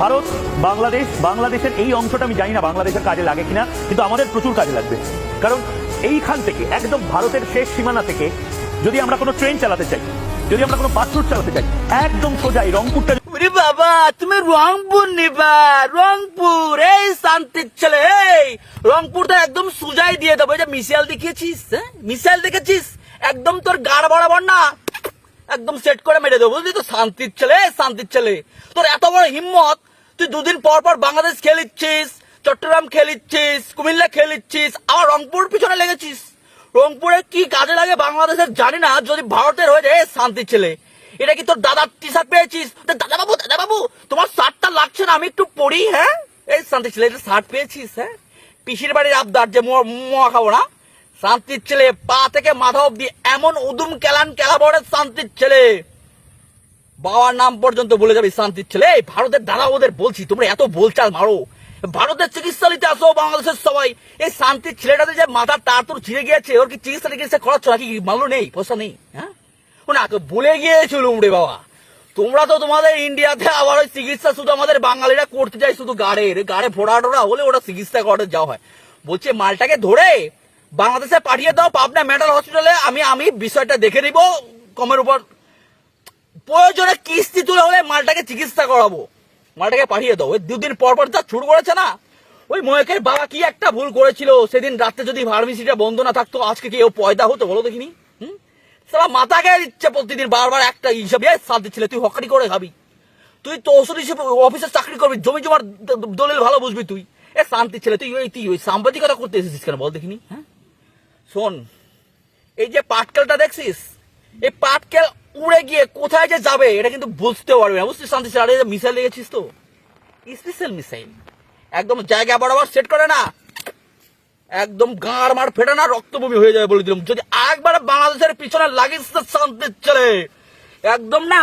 ভারত, বাংলাদেশ, বাংলাদেশের এই অংশটা আমি জানি না বাংলাদেশের কাজে লাগে কিনা, কিন্তু আমাদের প্রচুর কাজে লাগবে। কারণ এইখান থেকে, একদম ভারতের শেষ সীমানা থেকে, যদি আমরা কোনো ট্রেন চালাতে চাই, যদি আমরা কোনো বাস চালাতে চাই, একদম সোজাই রংপুরটা ওরে বাবা, তুমি রংপুর নিবা, রংপুর, এই শান্তির ছেলে, এই রংপুরটা একদম সোজাই দিয়ে দেবো। এটা মিসাইল দেখিয়েছিস হ্যাঁ? মিসাইল দেখেছিস? একদম তোর গাড় বরাবর না। একদম সেট করে মেরে দেবো, বুঝলি তো? শান্তির ছেলে শান্তির ছেলে। তোর এত বড় হিম্মত? তুই দুদিন পর পর বাংলাদেশ খেলিচ্ছিস, চট্টগ্রাম খেলিচ্ছিস, কুমিল্লা খেলিচ্ছিস, আবার রংপুর পিছনে লেগেছিস। রংপুরে কি কাজে লাগে বাংলাদেশের জানি না, যদি ভারতের হয়ে যায় শান্তির ছেলে। এটা কি তোর দাদার টি শার্ট পেয়েছিস? দাদা বাবু দাদা বাবু তোমার শার্টটা লাগছে না, আমি একটু পরি হ্যাঁ? এই শান্তি ছেলে, এটা শার্ট পেয়েছিস হ্যাঁ? পিসির বাড়ির আবদার যে মোয়া খাব না শান্তির ছেলে, পা থেকে মাথা অব্দি এমন উদুম কেলান কেলা বড় শান্তির ছেলে। বাবার নাম পর্যন্ত বলে যাবি, শান্তির ছেলে। ভারতের দাদা ওদের বলছি, তোমরা এত বলচাল মারো। ভারতের চিকিৎসা নিতে আসো, বাংলাদেশের সবাই। এই শান্তির ছেলেটাতে যে মাথা তার তোর ছিঁড়ে গিয়েছে, ওর কি চিকিৎসা টিকিৎসা করাচ্ছ নাকি? মামলো নেই, পয়সা নেই হ্যাঁ? ও না, তো ভুলে গিয়েছিলুম রে বাবা। তোমরা তো তোমাদের ইন্ডিয়াতে আবার ওই চিকিৎসা শুধু আমাদের বাঙালিরা করতে চাই শুধু গাড়ের গাড়ে ফোড়া টোড়া হলে ওরা চিকিৎসা করতে যাওয়া হয়। বলছে, মালটাকে ধরে বাংলাদেশে পাঠিয়ে দাও পাবনা মেন্টাল হসপিটালে, আমি আমি বিষয়টা দেখে নিব, কমের উপর। প্রয়োজনে কিস্তি তুলে হলে মালটাকে চিকিৎসা করাবো। মালটাকে পাঠিয়ে দাও। ওই দুদিন পর পর যা ছুট করেছে না, ওই ময়কের বাবা কি একটা ভুল করেছিল, সেদিন রাত্রে যদি ফার্মেসিটা বন্ধ না থাকতো, আজকে কি ও পয়দা হতো বলো দেখিনি? হুম? সারা মাথা গায়ে দিচ্ছে প্রতিদিন, বারবার একটা হিসাব এ শান্তি ছিল তুই হকারি করে খাবি। তুই তো ওষুধ হিসেবে অফিসে চাকরি করবি, জমি জমার দলিল ভালো বুঝবি তুই। এ শান্তি ছেলে, তুই ওই তুই ওই সাংবাদিকতা করতে এসেছিস কেন বল দেখিনি? হ্যাঁ? শোন, এই যে পাটকেলটা দেখছিস? এই পাটকেল উড়ে গিয়ে কোথায় যে যাবে, এটা কিন্তু বুঝতে পারবে না। বুঝছিস, শান্তি আরে মিসাইল লেগেছিস তো। Special missile. একদম জায়গা বরাবর সেট করে না, একদম গাঁড় মার ফেটে না রক্তভূমি হয়ে যাবে বলে দিলাম। যদি একবার বাংলাদেশের পিছনে লাগিস তো শান্তির চলে একদম না।